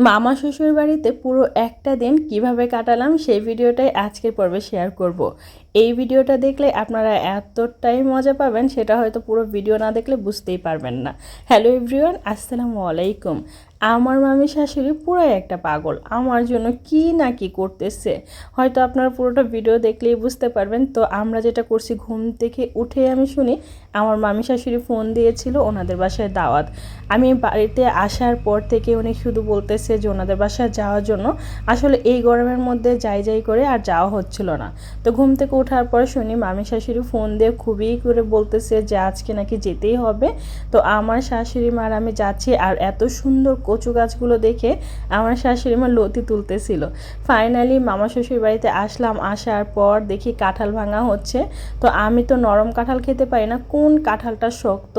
মামা শ্বশুর বাড়িতে পুরো একটা দিন কীভাবে কাটালাম সেই ভিডিওটাই আজকের পর্বে শেয়ার করব। এই ভিডিওটা দেখলে আপনারা এতটাই মজা পাবেন, সেটা হয়তো পুরো ভিডিও না দেখলে বুঝতেই পারবেন না হ্যালো এভরিওয়ান আসসালামু আলাইকুম আমার মামি শাশুড়ি পুরাই একটা পাগল। আমার জন্য কি না কি করতেছে? হয়তো আপনারা পুরোটা ভিডিও দেখলেই বুঝতে পারবেন। তো আমরা যেটা করছি, ঘুম থেকে উঠে আমি শুনি, আমার মামি শাশুড়ি ফোন দিয়েছিল ওনাদের বাসায় দাওয়াত। আমি বাড়িতে আসার পর থেকে উনি শুধু বলতেছে যে ওনাদের বাসায় যাওয়ার জন্য। আসলে এই গরমের মধ্যে যাই যাই করে আর যাওয়া হচ্ছিল না। তো ঘুম থেকে ওঠার পর শুনি মামি শাশুড়ি ফোন দিয়ে খুবই করে বলতেছে যে আজকে নাকি যেতেই হবে। তো আমার শাশুড়ি মার আমি যাচ্ছি আর এত সুন্দর কচু গাছগুলো দেখে আমার শাশুড়ি মা লতি তুলতেছিল। ফাইনালি মামা শ্বশুর বাড়িতে আসলাম, আসার পর দেখি কাঁঠাল ভাঙা হচ্ছে। তো আমি তো নরম কাঁঠাল খেতে পারি না, কোন কাঁঠালটা শক্ত?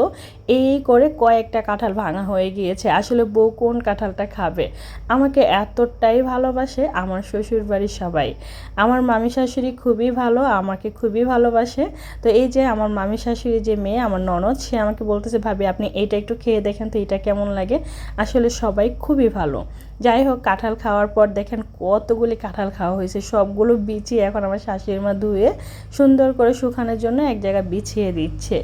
এই করে কয়েকটা কাঁঠাল ভাঙা হয়ে গিয়েছে। আসলে বউ কোন কাঁঠালটা খাবে? আমাকে এতটাই ভালোবাসে আমার শ্বশুর বাড়ির সবাই। আমার মামি শাশুড়ি খুবই ভালো, আমাকে খুবই ভালোবাসে। তো এই যে আমার মামি শাশুড়ি যে মেয়ে, আমার ননদ, সে আমাকে বলতেছে, ভাবি, আপনি এইটা একটু খেয়ে দেখেন তো, এটা কেমন লাগে? আসলে সবাই খুবই ভালো। যাই হোক, কাঁঠাল খাওয়ার পর দেখেন কতগুলি কাঁঠাল খাওয়া হয়েছে। সবগুলো বিছিয়ে এখন আমার শাশুড়ি মা ধুয়ে সুন্দর করে শুকানোর জন্য এক জায়গায় বিছিয়ে দিচ্ছে।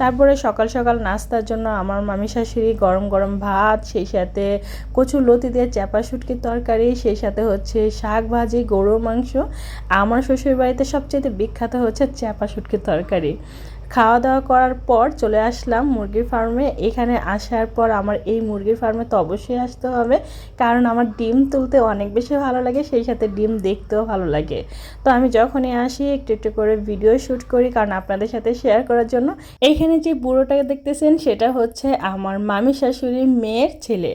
তারপরে সকাল সকাল নাস্তার জন্য আমার মামি শাশুড়ি গরম গরম ভাত, সেই সাথে কচু লতি দিয়ে চাপা শুটকির তরকারি, সেই সাথে হচ্ছে শাক ভাজি, গরুর মাংস। আমার শ্বশুর বাড়িতে সবচেয়ে বিখ্যাত হচ্ছে চাপা শুটকির তরকারি। খাওয়া দাওয়া করার পর চলে আসলাম মুরগির ফার্মে এখানে আসার পর আমার এই মুরগির ফার্মে তো অবশ্যই আসতে হবে, কারণ আমার ডিম তুলতে অনেক বেশি ভালো লাগে, সেই সাথে ডিম দেখতেও ভালো লাগে। তো আমি যখনই আসি, একটু একটু করে ভিডিও শ্যুট করি, কারণ আপনাদের সাথে শেয়ার করার জন্য। এইখানে যে বুড়োটাকে দেখতেছেন, সেটা হচ্ছে আমার মামি শাশুড়ির মেয়ের ছেলে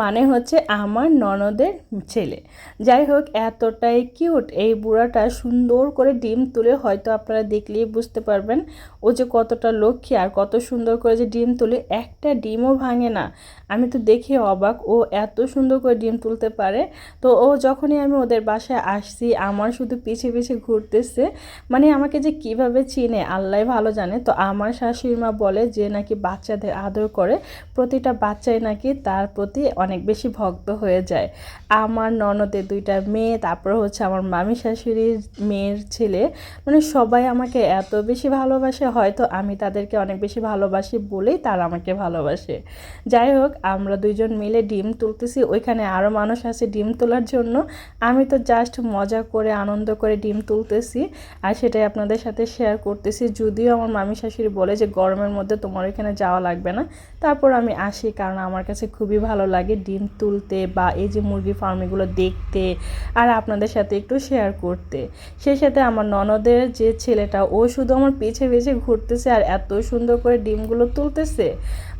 মানে হচ্ছে আমার ননদের ছেলে। যাই হোক, এতটাই কিউট এই বুড়াটা সুন্দর করে ডিম তুলে হয়তো আপনারা দেখলেই বুঝতে পারবেন। ও যে কতটা লক্ষ্মী আর কত সুন্দর করে যে ডিম তুলে, একটা ডিমও ভাঙে না। আমি তো দেখে অবাক, ও এত সুন্দর করে ডিম তুলতে পারে। তো ও যখনই আমি ওদের বাসায় আসছি, আমার শুধু পিছে পিছে ঘুরতেছে মানে আমাকে যে কীভাবে চিনে, আল্লাহ ভালো জানে। তো আমার শাশুড়ি মা বলে যে নাকি বাচ্চাদের আদর করে, প্রতিটা বাচ্চাই নাকি তার প্রতি অনেক বেশি ভক্ত হয়ে যায়। আমার ননদের দুইটা মেয়ে, তারপর হচ্ছে আমার মামি শাশুড়ির মেয়ের ছেলে। মানে সবাই আমাকে এত বেশি ভালোবাসে হয়তো আমি তাদেরকে অনেক বেশি ভালোবাসি বলেই তারা আমাকে ভালোবাসে। যাই হোক, আমরা দুইজন মিলে ডিম তুলতেছি। ওইখানে আরও মানুষ আছে ডিম তোলার জন্য। আমি তো জাস্ট মজা করে, আনন্দ করে ডিম তুলতেছি আর সেটাই আপনাদের সাথে শেয়ার করতেছি। যদিও আমার মামি শাশুড়ি বলে যে, গরমের মধ্যে তোমার ওইখানে যাওয়া লাগবে না। তারপর আমি আসি কারণ আমার কাছে খুবই ভালো লাগে ডিম তুলতে বা এই যে মুরগি ফার্মিগুলো দেখতে আর আপনাদের সাথে একটু শেয়ার করতে। সেই সাথে আমার ননদের যে ছেলেটা, ও শুধু আমার পিছে পিছে ঘুরতেছে আর এত সুন্দর করে ডিমগুলো তুলতেছে।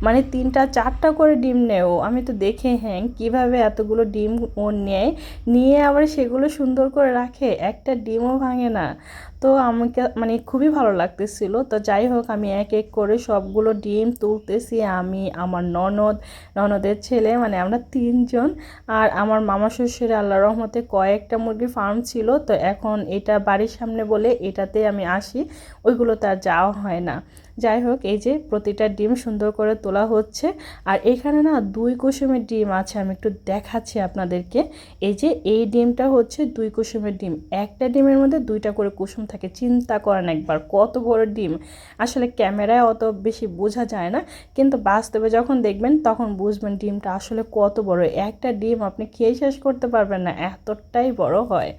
মানে তিনটা, চারটা করে ডিম নেয় ও। আমি তো দেখে হ্যাঁ কীভাবে এতগুলো ডিম ও নেয়। নিয়ে আবার সেগুলো সুন্দর করে রাখে। একটা ডিমও ভাঙে না। তো আমাকে মানে খুবই ভালো লাগতেছিল। তো যাই হোক, আমি এক এক করে সবগুলো ডিম তুলতেছি। আমি, আমার ননদ, ননদের ছেলে মানে আমরা তিনজন। আর আমার মামা শ্বশুরে আল্লাহ রহমতে কয়েকটা মুরগির ফার্ম ছিল। তো এখন এটা বাড়ির সামনে বলে এটাতে আমি আসি। ওইগুলো তার যাওয়া হয় না। যাই হোক, এই যে প্রতিটা ডিম সুন্দর করে তোলা হচ্ছে। আর এখানে না দুই কুসুমের ডিম আছে, আমি একটু দেখাচ্ছি আপনাদেরকে। এই যে এই ডিমটা হচ্ছে দুই কুসুমের ডিম। একটা ডিমের মধ্যে দুইটা করে কুসুম থাকে, চিন্তা করেন একবার, কত বড় ডিম। আসলে ক্যামেরায় অত বেশি বোঝা যায় না, কিন্তু বাস্তবে যখন দেখবেন তখন বুঝবেন ডিমটা আসলে কত বড়। একটা ডিম আপনি খেয়ে শেষ করতে পারবেন না, এতটাই বড় হয়।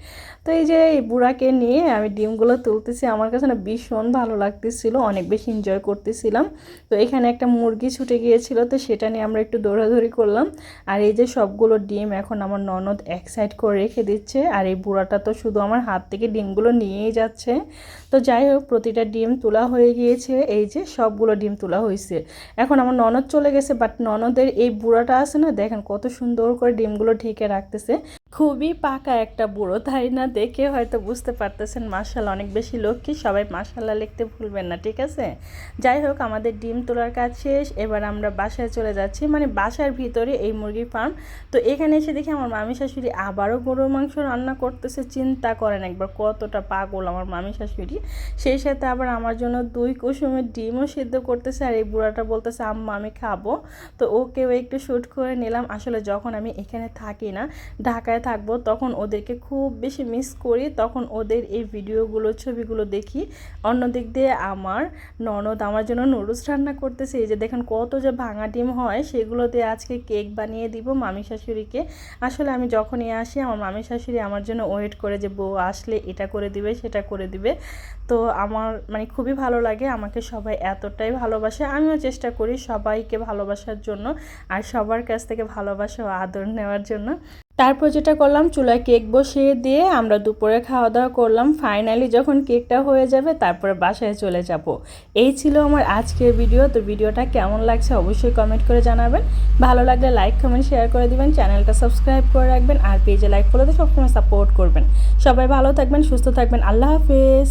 তো এই যে এই বুড়াকে নিয়ে আমি ডিমগুলো তুলতেছি, আমার কাছে না ভীষণ ভালো লাগতেছিল, অনেক বেশি এনজয় করতেছিলাম। তো এখানে একটা মুরগি ছুটে গিয়েছিল, তো সেটা নিয়ে আমরা একটু দৌড়াদৌড়ি করলাম। আর এই যে সবগুলো ডিম এখন আমার ননদ এক সাইড করে রেখে দিচ্ছে। আর এই বুড়াটা তো শুধু আমার হাত থেকে ডিমগুলো নিয়েই যাচ্ছে। তো যাই হোক, প্রতিটা ডিম তোলা হয়ে গিয়েছে। এই যে সবগুলো ডিম তোলা হয়েছে এখন আমার ননদ চলে গেছে বাট ননদের এই বুড়াটা আছে না, দেখেন কত সুন্দর করে ডিমগুলো ঢেকে রাখতেছে। খুবই পাকা একটা বুড়ো, তাই না? দেখে হয়তো বুঝতে পারতেছেন মার্শাল অনেক বেশি লক্ষ্মী, সবাই মার্শাল্লাহ লিখতে ভুলবেন না, ঠিক আছে? যাই হোক, আমাদের ডিম তোলার কাজ শেষ, এবার আমরা বাসায় চলে যাচ্ছি মানে বাসার ভিতরে এই মুরগির ফার্ম তো এখানে এসে দেখি আমার মামি শাশুড়ি আবারও গরুর মাংস রান্না করতেছে, চিন্তা করেন একবার, কতটা পাগল আমার মামি শাশুড়ি। সেই সাথে আবার আমার জন্য দুই কুসুমের ডিমও সিদ্ধ করতেছে, আর এই বুড়াটা বলতেছে, আম্মা, আমি খাব। তো ওকেও একটু শ্যুট করে নিলাম, আসলে যখন আমি এখানে থাকি না, ঢাকায় থাকব, তখন ওদেরকে খুব বেশি মিস করি। তখন ওদের এই ভিডিওগুলো, ছবিগুলো দেখি। অন্যদিক দিয়ে আমার ননদ আমার জন্য নুডলস রান্না করতেছে। এই যে দেখেন কত যে ভাঙা ডিম হয় সেগুলো দিয়ে আজকে কেক বানিয়ে দিব মামি শাশুড়িকে। আসলে আমি যখনই আসি, আমার মামি শাশুড়ি আমার জন্য ওয়েট করে যে, বউ আসলে এটা করে দিবে, সেটা করে দিবে। তো আমার মানে খুবই ভালো লাগে, আমাকে সবাই এতটাই ভালোবাসে। আমিও চেষ্টা করি সবাইকে ভালোবাসার জন্য, আর সবার কাছ থেকে ভালোবাসা ও আদর নেওয়ার জন্য। তারপর যেটা করলাম, চুলায় কেক বসিয়ে দিয়ে আমরা দুপুরে খাওয়া দাওয়া করলাম। ফাইনালি যখন কেকটা হয়ে যাবে, তারপরে বাসায় চলে যাব। এই ছিল আমার আজকের ভিডিও তো ভিডিওটা কেমন লাগছে অবশ্যই কমেন্ট করে জানাবেন। ভালো লাগলে লাইক কমেন্ট শেয়ার করে দিবেন। চ্যানেলটা সাবস্ক্রাইব করে রাখবেন। আর পেজে লাইক ফলোতে সবসময় সাপোর্ট করবেন। সবাই ভালো থাকবেন, সুস্থ থাকবেন। আল্লাহ হাফেজ।